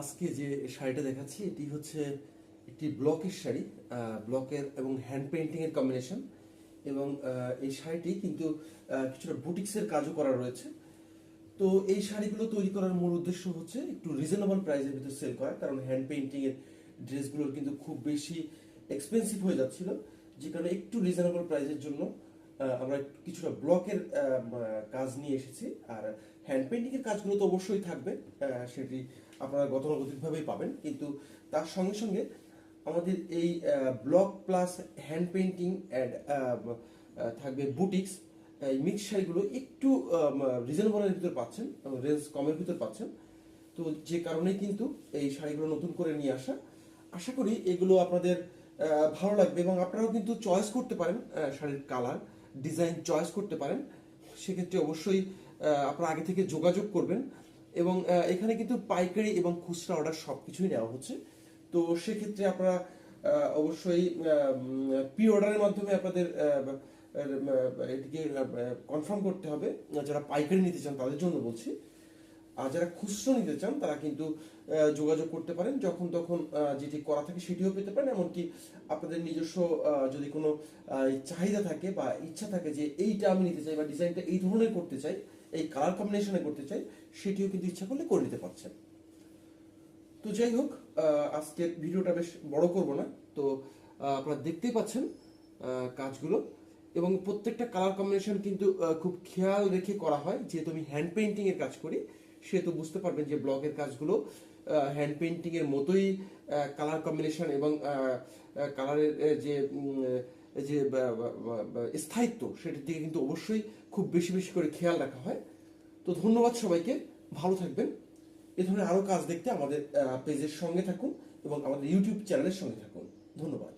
আজকে যে শাড়িটা দেখাচ্ছি, এটি হচ্ছে একটি ব্লকের শাড়ি ব্লকের এবং হ্যান্ড পেইন্টিং এর কম্বিনেশন এবং এই শাড়িটি কিন্তু কিছুটা বুটিক্সের কাজও করা রয়েছে। তো এই শাড়িগুলো তৈরি করার মূল উদ্দেশ্য হচ্ছে একটু রিজনেবল প্রাইসের ভিতরে সেল করা, কারণ হ্যান্ড পেইন্টিং এর ড্রেসগুলোর কিন্তু খুব বেশি এক্সপেন্সিভ হয়ে যাচ্ছিল যে কারণে একটু রিজনেবল প্রাইসের জন্য আমরা কিছুটা ব্লকের কাজ নিয়ে এসেছি। আর হ্যান্ড পেইন্টিং এর কাজগুলো তো অবশ্যই থাকবে। সেটি আপনারা গতানুগতিকভাবেই পাবেন। কিন্তু তার সঙ্গে সঙ্গে আমাদের এই block plus hand painting and থাকবে বুটিক্স এই মিক্স শাড়িগুলো একটু রিজনেবলের ভিতর পাচ্ছেন রেঞ্জ কমের ভিতর পাচ্ছেন। তো যে কারণে কিন্তু এই শাড়িগুলো নতুন করে নিয়ে আসা। আশা করি এগুলো আপনাদের ভালো লাগবে এবং আপনারাও কিন্তু চয়েস করতে পারেন শাড়ির কালার ডিজাইন চয়েস করতে পারেন, সেক্ষেত্রে অবশ্যই আপনারা আগে থেকে যোগাযোগ করবেন এবং এখানে কিন্তু পাইকারি এবং খুচরা অর্ডার সব কিছুই নেওয়া হচ্ছে। তো সেক্ষেত্রে আপনারা অবশ্যই প্রি অর্ডারের মাধ্যমে আপনাদের এটিকে কনফার্ম করতে হবে। যারা পাইকারি নিতে চান তাদের জন্য বলছি। আর যারা খুচরো নিতে চান, তারা কিন্তু যোগাযোগ করতে পারেন। যখন তখন যেটি করা থাকে সেটিও পেতে পারেন। এমনকি আপনাদের নিজস্ব যদি কোনো চাহিদা থাকে বা ইচ্ছা থাকে যে এইটা আমি নিতে চাই বা ডিজাইনটা এই ধরনের করতে চাই, এই কালার কম্বিনেশনে করতে চাই, সেটিও কিন্তু ইচ্ছা করলে করে নিতে পারছেন। তো যাই হোক আজকের ভিডিওটা বেশ বড় করব না। তো আপনারা দেখতেই পাচ্ছেন কাজগুলো। এবং প্রত্যেকটা কালার কম্বিনেশন কিন্তু খুব খেয়াল রেখে করা হয়। যেহেতু আমি হ্যান্ড পেইন্টিং এর কাজ করি সেহেতু বুঝতে পারবেন যে ব্লকের কাজগুলো হ্যান্ড পেইন্টিং এর মতোই কালার কম্বিনেশন এবং কালারের যে যে স্থায়িত্ব সেটির দিকে কিন্তু অবশ্যই খুব বেশি বেশি করে খেয়াল রাখা হয়। তো ধন্যবাদ সবাইকে, ভালো থাকবেন। এ ধরনের আরও কাজ দেখতে আমাদের পেজের সঙ্গে থাকুন এবং আমাদের ইউটিউব চ্যানেলের সঙ্গে থাকুন। ধন্যবাদ।